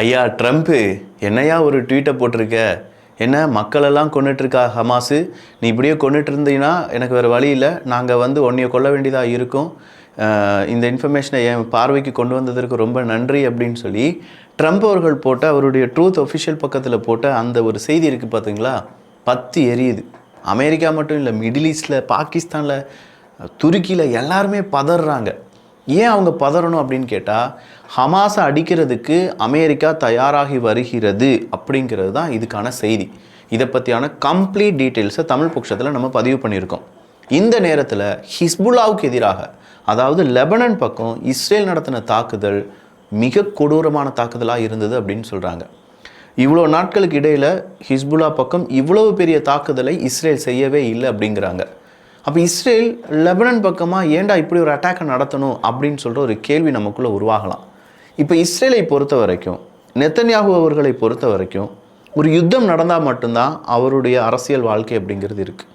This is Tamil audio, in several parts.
ஐயா ட்ரம்ப்பு என்னையா ஒரு ட்வீட்டை போட்டிருக்க? என்ன மக்களெல்லாம் கொண்டுட்ருக்கா ஹமாஸு? நீ இப்படியே கொண்டுட்டு இருந்தீங்கன்னா எனக்கு வேறு வழி இல்லை. நாங்கள் வந்து உன்னைய கொல்ல வேண்டியதாக இருக்கும். இந்த இன்ஃபர்மேஷனை என் பார்வைக்கு கொண்டு வந்ததற்கு ரொம்ப நன்றி அப்படின்னு சொல்லி ட்ரம்ப் அவர்கள் போட்ட அவருடைய ட்ரூத் ஒஃபிஷியல் பக்கத்தில் போட்ட அந்த ஒரு செய்தி இருக்குது பார்த்தீங்களா பத்து எரியுது. அமெரிக்கா மட்டும் இல்லை மிடில் ஈஸ்டில் பாகிஸ்தானில் துருக்கியில் எல்லாருமே பதறாங்க. ஏன் அவங்க பதறணும் அப்படின்னு கேட்டால் ஹமாஸை அடிக்கிறதுக்கு அமெரிக்கா தயாராகி வருகிறது அப்படிங்கிறது தான் இதுக்கான செய்தி. இதை பற்றியான கம்ப்ளீட் டீட்டெயில்ஸை தமிழ் பட்சத்தில் நம்ம பதிவு பண்ணியிருக்கோம். இந்த நேரத்தில் ஹிஸ்புல்லாவுக்கு எதிராக அதாவது லெபனன் பக்கம் இஸ்ரேல் நடத்தின தாக்குதல் மிக கொடூரமான தாக்குதலாக இருந்தது அப்படின்னு சொல்கிறாங்க இவ்வளோ நாட்களுக்கு இடையில் ஹிஸ்புல்லா பக்கம் இவ்வளவு பெரிய தாக்குதலை இஸ்ரேல் செய்யவே இல்லை அப்படிங்கிறாங்க. அப்போ இஸ்ரேல் லெபனன் பக்கமாக ஏன்டா இப்படி ஒரு அட்டாக்கை நடத்தணும் அப்படின்னு சொல்கிற ஒரு கேள்வி நமக்குள்ளே உருவாகலாம். இப்போ இஸ்ரேலை பொறுத்த வரைக்கும் நெத்தன்யாகு அவர்களை பொறுத்த வரைக்கும் ஒரு யுத்தம் நடந்தால் மட்டும்தான் அவருடைய அரசியல் வாழ்க்கை அப்படிங்கிறது இருக்குது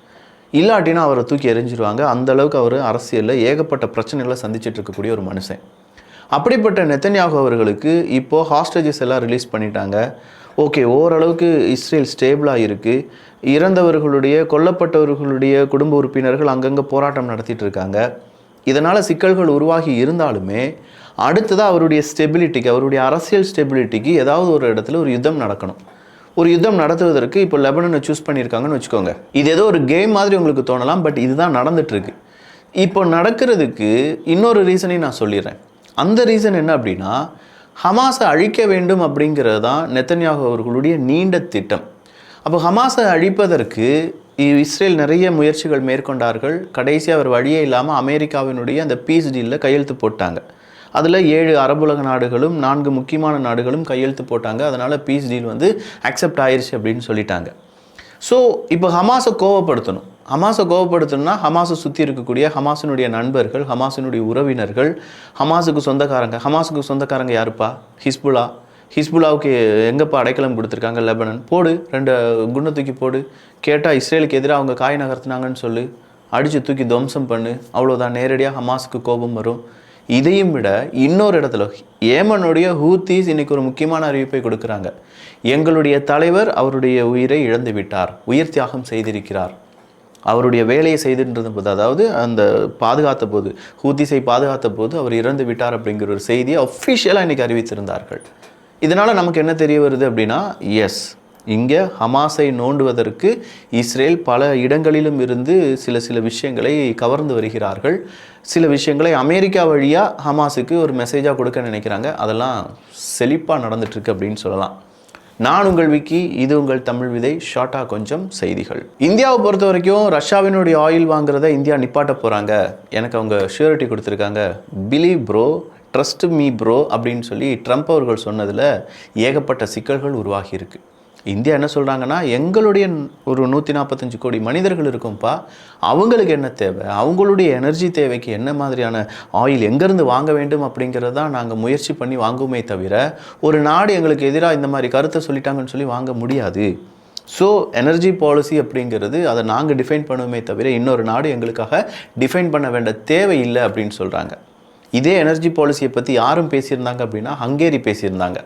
இல்லாட்டினா அவரை தூக்கி எறிஞ்சிருவாங்க. அந்தளவுக்கு அவர் அரசியலில் ஏகப்பட்ட பிரச்சனைகளை சந்திச்சுட்டு இருக்கக்கூடிய ஒரு மனுஷன். அப்படிப்பட்ட நெத்தன்யாகு அவர்களுக்கு இப்போது ஹாஸ்டேஜஸ் எல்லாம் ரிலீஸ் பண்ணிட்டாங்க. ஓகே ஓரளவுக்கு இஸ்ரேல் ஸ்டேபிளாக இருக்குது இறந்தவர்களுடைய கொல்லப்பட்டவர்களுடைய குடும்ப உறுப்பினர்கள் அங்கங்கே போராட்டம் நடத்திட்டு இருக்காங்க. இதனால் சிக்கல்கள் உருவாகி இருந்தாலுமே அடுத்ததாக அவருடைய ஸ்டெபிலிட்டிக்கு அவருடைய அரசியல் ஸ்டெபிலிட்டிக்கு ஏதாவது ஒரு இடத்துல ஒரு யுத்தம் நடக்கணும். ஒரு யுத்தம் நடத்துவதற்கு இப்போ லெபனனை சூஸ் பண்ணியிருக்காங்கன்னு வச்சுக்கோங்க. இது ஏதோ ஒரு கேம் மாதிரி உங்களுக்கு தோணலாம் பட் இதுதான் நடந்துட்டுருக்கு இப்போ நடக்கிறதுக்கு இன்னொரு ரீசனையும் நான் சொல்லிடுறேன். அந்த ரீசன் என்ன அப்படின்னா ஹமாஸை அழிக்க வேண்டும் அப்படிங்கிறது தான் நெத்தன்யாகு அவர்களுடைய நீண்ட திட்டம். அப்போ ஹமாஸை அழிப்பதற்கு இ- இஸ்ரேல் நிறைய முயற்சிகள் மேற்கொண்டார்கள். கடைசி அவர் வழியே இல்லாமல் அமெரிக்காவினுடைய அந்த பீஸ் டீலில் கையெழுத்து போட்டாங்க. அதில் ஏழு அரபுலக நாடுகளும் நான்கு முக்கியமான நாடுகளும் கையெழுத்து போட்டாங்க. அதனால் பீஸ் டீல் வந்து அக்செப்ட் ஆயிடுச்சு அப்படின்னு சொல்லிட்டாங்க. ஸோ இப்போ ஹமாஸை கோவப்படுத்தணும். ஹமாஸை கோவப்படுத்தணும்னா ஹமாஸை சுற்றி இருக்கக்கூடிய ஹமாஸினுடைய நண்பர்கள் ஹமாஸினுடைய உறவினர்கள் ஹமாஸுக்கு சொந்தக்காரங்க ஹமாஸுக்கு சொந்தக்காரங்க யாருப்பா? ஹிஸ்புல்லா. ஹிஸ்புல்லாவுக்கு எங்கேப்பா அடைக்கலம் கொடுத்துருக்காங்க லெபனன்? போடு ரெண்டு குண்டை தூக்கி போடு. கேட்டால் இஸ்ரேலுக்கு எதிராக அவங்க காய் நகர்த்தினாங்கன்னு சொல்லு. அடித்து தூக்கி துவம்சம் பண்ணு. அவ்வளோதான் நேரடியாக ஹமாஸுக்கு கோபம் வரும். இதையும் விட இன்னொரு இடத்துல ஏமனுடைய ஹூத்தீஸ் இன்னைக்கு ஒரு முக்கியமான அறிவிப்பை கொடுக்குறாங்க. எங்களுடைய தலைவர் அவருடைய உயிரை இழந்து விட்டார். உயிர் தியாகம் செய்திருக்கிறார். அவருடைய வேலையை செய்துன்றது போது அதாவது அந்த பாதுகாத்த போது ஹூத்திஸை பாதுகாத்த போது அவர் இறந்து விட்டார் அப்படிங்கிற ஒரு செய்தியை அஃபிஷியலாக இன்றைக்கி அறிவித்திருந்தார்கள். இதனால் நமக்கு என்ன தெரிய வருது அப்படின்னா எஸ் இங்கே ஹமாஸை நோண்டுவதற்கு இஸ்ரேல் பல இடங்களிலும் இருந்து சில சில விஷயங்களை கவர்ந்து வருகிறார்கள். சில விஷயங்களை அமெரிக்கா வழியாக ஹமாஸுக்கு ஒரு மெசேஜாக கொடுக்க நினைக்கிறாங்க. அதெல்லாம் செழிப்பாக நடந்துட்டுருக்கு அப்படின்னு சொல்லலாம். நான் உங்கள் விக்கி இது உங்கள் தமிழ் விதை. ஷார்ட்டாக கொஞ்சம் செய்திகள். இந்தியாவை பொறுத்த வரைக்கும் ரஷ்யாவினுடைய ஆயில் வாங்குறத இந்தியா நிப்பாட்ட போகிறாங்க எனக்கு அவங்க ஷூரிட்டி கொடுத்துருக்காங்க. Believe bro trust me bro அப்படின்னு சொல்லி ட்ரம்ப் அவர்கள் சொன்னதில் ஏகப்பட்ட சிக்கல்கள் உருவாகியிருக்கு. இந்தியா என்ன சொல்கிறாங்கன்னா எங்களுடைய ஒரு நூற்றி நாற்பத்தஞ்சு கோடி மனிதர்கள் இருக்கும்ப்பா அவங்களுக்கு என்ன தேவை? அவங்களுடைய எனர்ஜி தேவைக்கு என்ன மாதிரியான ஆயில் எங்கேருந்து வாங்க வேண்டும் அப்படிங்கிறதான் நாங்கள் முயற்சி பண்ணி வாங்குவோமே தவிர ஒரு நாடு எங்களுக்கு எதிராக இந்த மாதிரி கருத்தை சொல்லிட்டாங்கன்னு சொல்லி வாங்க முடியாது. ஸோ எனர்ஜி பாலிசி அப்படிங்கிறது அதை நாங்கள் டிஃபைன் பண்ணுவோமே தவிர இன்னொரு நாடு எங்களுக்காக டிஃபைன் பண்ண வேண்டிய தேவை இல்லை அப்படின்னு சொல்கிறாங்க இதே எனர்ஜி பாலிசியை பற்றி யாரும் பேசியிருந்தாங்க அப்படின்னா ஹங்கேரி பேசியிருந்தாங்க.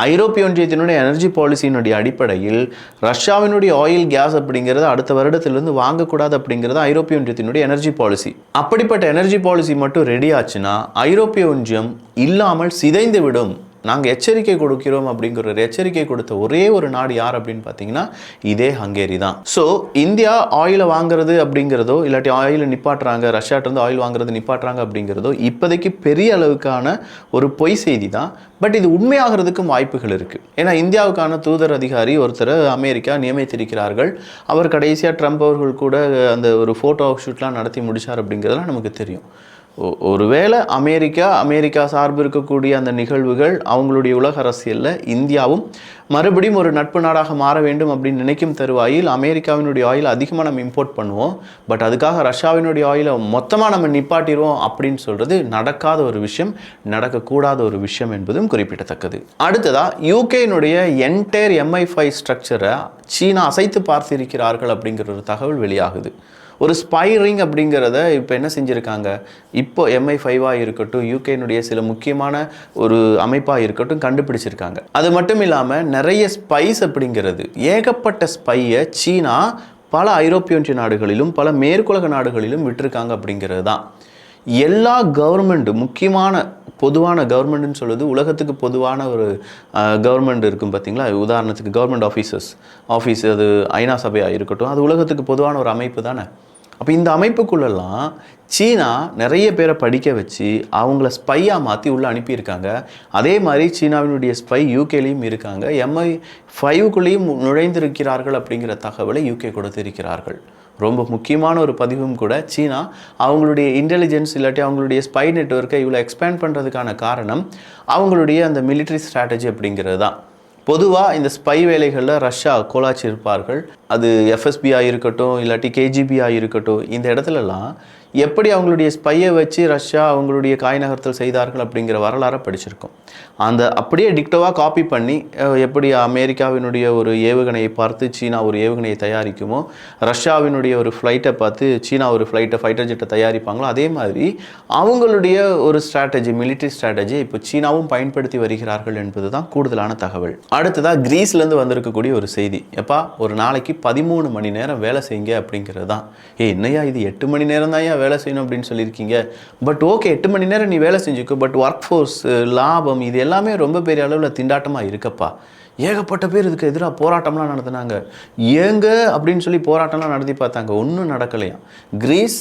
ஐரோப்பிய ஒன்றியத்தினுடைய எனர்ஜி பாலிசியினுடைய அடிப்படையில் ரஷ்யாவினுடைய ஆயில் கேஸ் அப்படிங்கிறது அடுத்த வருடத்திலிருந்து வாங்கக்கூடாது அப்படிங்கிறது ஐரோப்பிய ஒன்றியத்தினுடைய எனர்ஜி பாலிசி அப்படிப்பட்ட எனர்ஜி பாலிசி மட்டும் ரெடி ஆச்சுன்னா ஐரோப்பிய ஒன்றியம் இல்லாமல் சிதைந்து விடும் நாங்கள் எச்சரிக்கை கொடுக்கிறோம் அப்படிங்கிற ஒரு எச்சரிக்கை கொடுத்த ஒரே ஒரு நாடு யார் அப்படின்னு பார்த்தீங்கன்னா இதே ஹங்கேரி தான். ஸோ இந்தியா ஆயிலை வாங்குறது அப்படிங்கிறதோ இல்லாட்டி ஆயிலை நிப்பாட்டுறாங்க ரஷ்யாட்டிருந்து ஆயில் வாங்குறது நிப்பாட்டுறாங்க அப்படிங்கிறதோ இப்போதைக்கு பெரிய அளவுக்கான ஒரு பொய் செய்தி தான். பட் இது உண்மையாகிறதுக்கும் வாய்ப்புகள் இருக்குது ஏன்னா இந்தியாவுக்கான தூதர் அதிகாரி ஒருத்தர் அமெரிக்கா நியமித்திருக்கிறார்கள். அவர் கடைசியாக ட்ரம்ப் அவர்கள் கூட அந்த ஒரு ஃபோட்டோ ஷூட்லாம் நடத்தி முடித்தார் அப்படிங்கிறதெல்லாம் நமக்கு தெரியும். ஒருவேளை அமெரிக்கா அமெரிக்கா சார்பு இருக்கக்கூடிய அந்த நிகழ்வுகள் அவங்களுடைய உலக அரசியலில் இந்தியாவும் மறுபடியும் ஒரு நட்பு நாடாக மாற வேண்டும் அப்படின்னு நினைக்கும் தருவாயில் அமெரிக்காவினுடைய ஆயில் அதிகமாக நம்ம இம்போர்ட் பண்ணுவோம். பட் அதுக்காக ரஷ்யாவினுடைய ஆயிலை மொத்தமாக நம்ம நிப்பாட்டிடுவோம் அப்படின்னு சொல்கிறது நடக்காத ஒரு விஷயம் நடக்கக்கூடாத ஒரு விஷயம் என்பதும் குறிப்பிடத்தக்கது. அடுத்ததாக யூகேனுடைய என்டையர் எம்ஐ ஃபைவ் ஸ்ட்ரக்சரை சீனா அசைத்து பார்த்திருக்கிறார்கள் அப்படிங்கிற ஒரு தகவல் வெளியாகுது. ஒரு ஸ்பைரிங் அப்படிங்கிறத இப்போ என்ன செஞ்சுருக்காங்க? இப்போ எம்ஐ ஃபைவாக இருக்கட்டும் யூகேனுடைய சில முக்கியமான ஒரு அமைப்பாக இருக்கட்டும் கண்டுபிடிச்சிருக்காங்க. அது மட்டும் இல்லாமல் நிறைய ஸ்பைஸ் அப்படிங்கிறது ஏகப்பட்ட ஸ்பையை சீனா பல ஐரோப்பிய ஒன்றிய நாடுகளிலும் பல மேற்குலக நாடுகளிலும் விட்டுருக்காங்க அப்படிங்கிறது தான். எல்லா கவர்மெண்ட்டும் முக்கியமான பொதுவான கவர்மெண்ட்னு சொல்லுது உலகத்துக்கு பொதுவான ஒரு கவர்மெண்ட் இருக்கும் பார்த்தீங்களா உதாரணத்துக்கு கவர்மெண்ட் ஆஃபீஸர்ஸ் ஆஃபீஸ் அது ஐநா சபையாக இருக்கட்டும் அது உலகத்துக்கு பொதுவான ஒரு அமைப்பு தானே? அப்போ இந்த அமைப்புக்குள்ளெல்லாம் சீனா நிறைய பேரை படிக்க வச்சு அவங்கள ஸ்பையாக மாற்றி உள்ளே அனுப்பியிருக்காங்க. அதே மாதிரி சீனாவினுடைய ஸ்பை யூகேலேயும் இருக்காங்க. எம்ஐ ஃபைவுக்குள்ளேயும் நுழைந்திருக்கிறார்கள் அப்படிங்கிற தகவலை யூகே கொடுத்திருக்கிறார்கள். ரொம்ப முக்கியமான ஒரு பதிவும் கூட சீனா அவங்களுடைய இன்டெலிஜென்ஸ் இல்லாட்டி அவங்களுடைய ஸ்பை நெட்வொர்க்கை இவ்வளோ எக்ஸ்பேண்ட் பண்ணுறதுக்கான காரணம் அவங்களுடைய அந்த மிலிட்ரி ஸ்ட்ராட்டஜி அப்படிங்கிறது தான். பொதுவாக இந்த ஸ்பை வேலைகளில் ரஷ்யா கோலாச்சி இருப்பார்கள் அது எஃப்எஸ்பியாக இருக்கட்டும் இல்லாட்டி கேஜிபியாக இருக்கட்டும் இந்த இடத்துலலாம் எப்படி அவங்களுடைய ஸ்பையை வச்சு ரஷ்யா அவங்களுடைய காய் நகர்த்தல் செய்தார்கள் அப்படிங்கிற வரலாறை படிச்சிருக்கோம். அந்த அப்படியே டிக்டோவாக காப்பி பண்ணி எப்படி அமெரிக்காவினுடைய ஒரு ஏவுகணையை பார்த்து சீனா ஒரு ஏவுகணையை தயாரிக்குமோ ரஷ்யாவினுடைய ஒரு ஃப்ளைட்டை பார்த்து சீனா ஒரு ஃப்ளைட்டை ஃபைட்டர் ஜெட்டை தயாரிப்பாங்களோ அதே மாதிரி அவங்களுடைய ஒரு ஸ்ட்ராட்டஜி மிலிட்ரி ஸ்ட்ராட்டஜி இப்போ சீனாவும் பயன்படுத்தி வருகிறார்கள் என்பது தான் கூடுதலான தகவல். அடுத்ததாக கிரீஸ்லேருந்து வந்திருக்கக்கூடிய ஒரு செய்தி. எப்பா ஒரு நாளைக்கு பதிமூணு மணி நேரம் வேலை செய்யுங்க அப்படிங்கிறது தான் ஏ என்னையா இது எட்டு மணி நேரம் தான் வேலை செய்யணும் அப்படின்னு சொல்லியிருக்கீங்க. பட் ஓகே எட்டு மணி நேரம் நீ வேலை செஞ்சுக்கோ. பட் ஒர்க் ஃபோர்ஸ் லாபம் இது எல்லாமே ரொம்ப பெரிய அளவில் திண்டாட்டமாக இருக்கப்பா. ஏகப்பட்ட பேர் இதுக்கு எதிராக போராட்டம்லாம் நடத்தினாங்க. ஏங்க அப்படின்னு சொல்லி போராட்டம்லாம் நடத்தி பார்த்தாங்க. ஒன்றும் நடக்கலையாம். Greece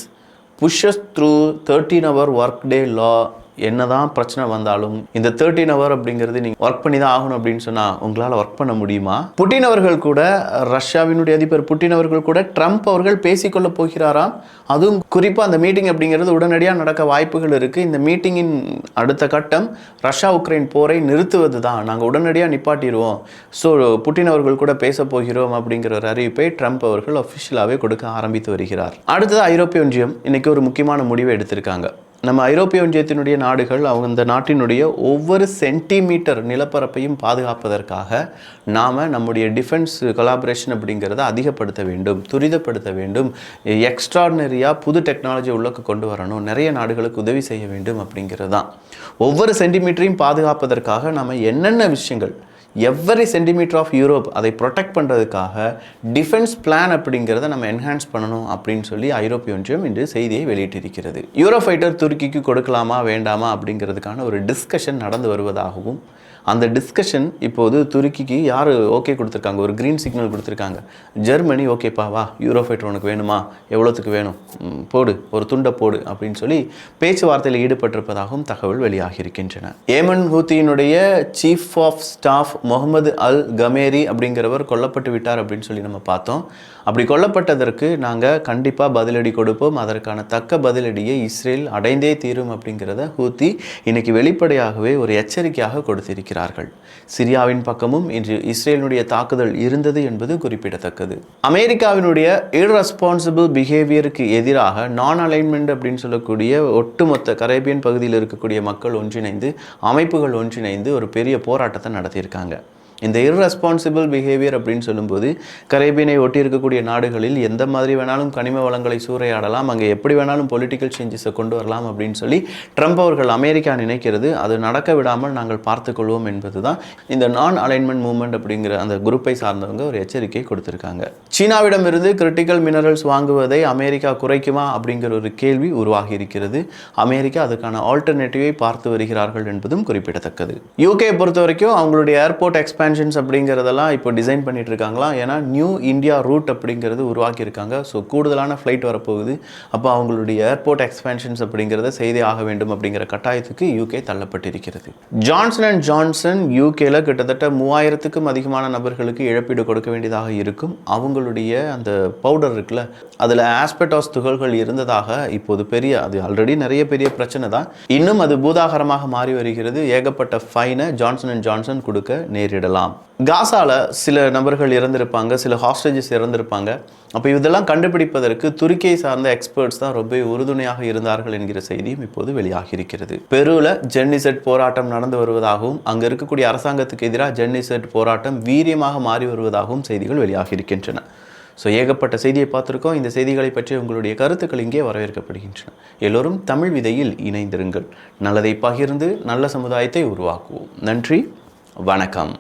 pushes through thirteen hour work day law என்னதான் பிரச்சனை வந்தாலும் இந்த தேர்ட்டீன் ஹவர் அப்படிங்கிறது நீங்கள் ஒர்க் பண்ணி தான் ஆகணும் அப்படின்னு சொன்னால் உங்களால் ஒர்க் பண்ண முடியுமா? புட்டின் அவர்கள் கூட ரஷ்யாவினுடைய அதிபர் புட்டின் அவர்கள் கூட ட்ரம்ப் அவர்கள் பேசிக்கொள்ள போகிறாராம். அதுவும் குறிப்பாக அந்த மீட்டிங் அப்படிங்கிறது உடனடியாக நடக்க வாய்ப்புகள் இருக்குது இந்த மீட்டிங்கின் அடுத்த கட்டம் ரஷ்யா உக்ரைன் போரை நிறுத்துவது தான் நாங்கள் உடனடியாக நிப்பாட்டிடுவோம். ஸோ புட்டின் அவர்கள் கூட பேச போகிறோம் அப்படிங்கிற ஒரு அறிவிப்பை ட்ரம்ப் அவர்கள் அஃபிஷியலாகவே கொடுக்க ஆரம்பித்து வருகிறார். அடுத்தது ஐரோப்பிய ஒன்றியம். இன்னைக்கு ஒரு முக்கியமான முடிவை எடுத்திருக்காங்க. நம்ம ஐரோப்பிய ஒன்றியத்தினுடைய நாடுகள் அவங்க இந்த நாட்டினுடைய ஒவ்வொரு சென்டிமீட்டர் நிலப்பரப்பையும் பாதுகாப்பதற்காக நாம் நம்முடைய டிஃபென்ஸ் கொலாபரேஷன் அப்படிங்கிறத அதிகப்படுத்த வேண்டும் துரிதப்படுத்த வேண்டும். எக்ஸ்ட்ராடினரியாக புது டெக்னாலஜி உள்ளக்கு கொண்டு வரணும். நிறைய நாடுகளுக்கு உதவி செய்ய வேண்டும் அப்படிங்கிறது தான். ஒவ்வொரு சென்டிமீட்டரையும் பாதுகாப்பதற்காக நம்ம என்னென்ன விஷயங்கள் எவ்வரி சென்டிமீட்டர் ஆஃப் யூரோப் அதை ப்ரொடெக்ட் பண்ணுறதுக்காக டிஃபென்ஸ் பிளான் அப்படிங்கிறத நம்ம என்ஹான்ஸ் பண்ணணும் அப்படின்னு சொல்லி ஐரோப்பிய ஒன்றியம் இன்று செய்தியை வெளியிட்டிருக்கிறது. யூரோ ஃபைட்டர் துருக்கிக்கு கொடுக்கலாமா வேண்டாமா அப்படிங்கிறதுக்கான ஒரு டிஸ்கஷன் நடந்து வருவதாகவும் அந்த டிஸ்கஷன் இப்போது துருக்கிக்கு யார் ஓகே கொடுத்துருக்காங்க? ஒரு க்ரீன் சிக்னல் கொடுத்துருக்காங்க. ஜெர்மனி ஓகேப்பா வா யூரோஃபைட்டர் உனக்கு வேணுமா? எவ்வளோத்துக்கு வேணும்? போடு ஒரு துண்டை போடு அப்படின்னு சொல்லி பேச்சுவார்த்தையில் ஈடுபட்டிருப்பதாகவும் தகவல் வெளியாகியிருக்கின்றன. Yemen ஹூத்தியினுடைய chief of staff Muhammad al Ghamari அப்படிங்கிறவர் கொல்லப்பட்டு விட்டார் அப்படின்னு சொல்லி நம்ம பார்த்தோம். அப்படி கொல்லப்பட்டதற்கு நாங்கள் கண்டிப்பாக பதிலடி கொடுப்போம். அதற்கான தக்க பதிலடியை இஸ்ரேல் அடைந்தே தீரும் அப்படிங்கிறத ஹூத்தி இன்னைக்கு வெளிப்படையாகவே ஒரு எச்சரிக்கையாக கொடுத்திருக்கிறார்கள். சிரியாவின் பக்கமும் இன்று இஸ்ரேலினுடைய தாக்குதல் இருந்தது என்பது குறிப்பிடத்தக்கது. அமெரிக்காவினுடைய இர்ரெஸ்பான்சிபிள் பிஹேவியருக்கு எதிராக நான் அலைன்மெண்ட் அப்படின்னு சொல்லக்கூடிய ஒட்டுமொத்த கரேபியன் பகுதியில் இருக்கக்கூடிய மக்கள் ஒன்றிணைந்து அமைப்புகள் ஒன்றிணைந்து ஒரு பெரிய போராட்டத்தை நடத்தியிருக்காங்க. இந்த இர்ரெஸ்பான்சிபிள் பிஹேவியர் அப்படின்னு சொல்லும்போது கரேபியனை ஒட்டி இருக்கக்கூடிய நாடுகளில் எந்த மாதிரி வேணாலும் கனிம வளங்களை சூறையாடலாம் அங்கே எப்படி வேணாலும் பொலிட்டிக்கல் சேஞ்சஸை கொண்டு வரலாம் அப்படின்னு சொல்லி ட்ரம்ப் அவர்கள் அமெரிக்கா நினைக்கிறது. அது நடக்க விடாமல் நாங்கள் பார்த்துக்கொள்வோம் என்பது தான் இந்த நான் அலைன்மெண்ட் மூவ்மெண்ட் அப்படிங்கிற அந்த குரூப்பை சார்ந்தவங்க ஒரு எச்சரிக்கை கொடுத்திருக்காங்க. சீனாவிடமிருந்து கிரிட்டிக்கல் மினரல்ஸ் வாங்குவதை அமெரிக்கா குறைக்குமா அப்படிங்கிற ஒரு கேள்வி உருவாகி இருக்கிறது அமெரிக்கா அதுக்கான ஆல்டர்னேட்டிவை பார்த்து வருகிறார்கள் என்பதும் குறிப்பிடத்தக்கது. யூகே பொறுத்த வரைக்கும் அவங்களுடைய ஏர்போர்ட் எக்ஸ்பேன்ஷன்ஸ் அப்படிங்கிறதெல்லாம் இப்போ டிசைன் பண்ணிட்டு இருக்காங்களா ஏன்னா நியூ இந்தியா ரூட் அப்படிங்கிறது உருவாக்கியிருக்காங்க. ஸோ கூடுதலான ஃப்ளைட் வரப்போகுது. அப்போ அவங்களுடைய ஏர்போர்ட் எக்ஸ்பேன்ஷன்ஸ் அப்படிங்கிறத செய்தே ஆக வேண்டும் அப்படிங்கிற கட்டாயத்துக்கு யூகே தள்ளப்பட்டிருக்கிறது. ஜான்சன் அண்ட் ஜான்சன் யூகேல கிட்டத்தட்ட மூவாயிரத்துக்கும் அதிகமான நபர்களுக்கு இழப்பீடு கொடுக்க வேண்டியதாக இருக்கும். அவங்களுடைய அந்த பவுடர் இருக்குல்ல அதில் ஆஸ்பெட்டாஸ் துகள்கள் இருந்ததாக இப்போது பெரிய அது ஆல்ரெடி நிறைய பெரிய பிரச்சனை தான். இன்னும் அது பூதாகரமாக மாறி வருகிறது. ஏகப்பட்ட ஃபைனை ஜான்சன் அண்ட் ஜான்சன் கொடுக்க நேரிடலாம். காசால சில நபர்கள் இறந்திருப்பாங்க சில ஹாஸ்டேஜஸ் இறந்திருப்பாங்க. அப்போ இதெல்லாம் கண்டுபிடிப்பதற்கு துருக்கியை சார்ந்த எக்ஸ்பர்ட்ஸ் தான் ரொம்ப உறுதுணையாக இருந்தார்கள் என்கிற செய்தியும் இப்போது வெளியாகி இருக்கிறது பெருவில் ஜென்னிசெட் போராட்டம் நடந்து வருவதாகவும் அங்கே இருக்கக்கூடிய அரசாங்கத்துக்கு எதிராக ஜென்னிசெட் போராட்டம் வீரியமாக மாறி வருவதாகவும் செய்திகள் வெளியாகி இருக்கின்றன ஸோ ஏகப்பட்ட செய்தியை பார்த்துருக்கோம். இந்த செய்திகளை பற்றி உங்களுடைய கருத்துக்கள் இங்கே வரவேற்கப்படுகின்றன. எல்லோரும் தமிழ் விதையில் இணைந்திருங்கள். நல்லதை பகிர்ந்து நல்ல சமுதாயத்தை உருவாக்குவோம். நன்றி வணக்கம்.